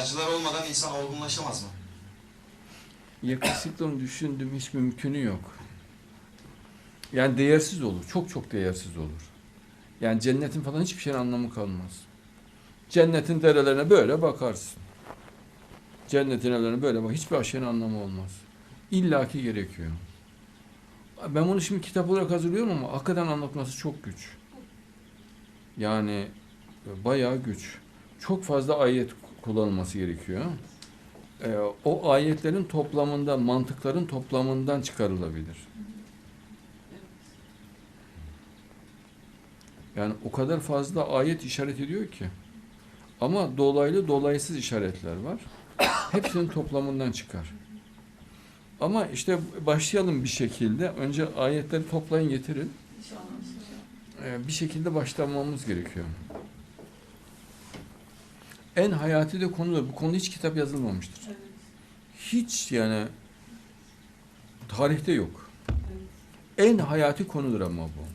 acılar olmadan insan olgunlaşamaz mı? Yakışıklığını düşündüm hiç mümkünü yok. Yani değersiz olur. Çok çok değersiz olur. Yani cennetin falan hiçbir şeyin anlamı kalmaz. Cennetin derelerine böyle bakarsın. Cennetin evlerine böyle bak. Hiçbir şeyin anlamı olmaz. İlla ki gerekiyor. Ben bunu şimdi kitap olarak hazırlıyorum ama hakikaten anlatması çok güç. Yani bayağı güç. Çok fazla ayet kullanılması gerekiyor. Ee, o ayetlerin toplamından, mantıkların toplamından çıkarılabilir. Yani o kadar fazla ayet işaret ediyor ki. Ama dolaylı dolaysız işaretler var. Hepsinin toplamından çıkar. Ama işte başlayalım bir şekilde. Önce ayetleri toplayın getirin. Ee, bir şekilde başlamamız gerekiyor. En hayati de konudur. Bu konuda hiç kitap yazılmamıştır. Hiç yani tarihte yok. En hayati konudur ama bu.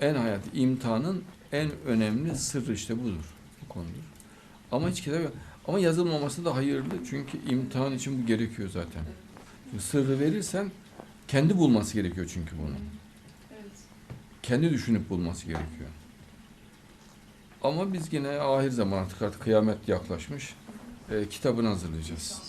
En hayati imtihanın en önemli sırrı işte budur. Bu konudur. Ama hiç kitap yok. Ama yazılmaması da hayırlı çünkü imtihan için bu gerekiyor zaten. Çünkü sırrı verirsen kendi bulması gerekiyor çünkü bunu. Kendi düşünüp bulması gerekiyor. Ama biz yine ahir zaman artık artık kıyamet yaklaşmış. E, kitabını hazırlayacağız.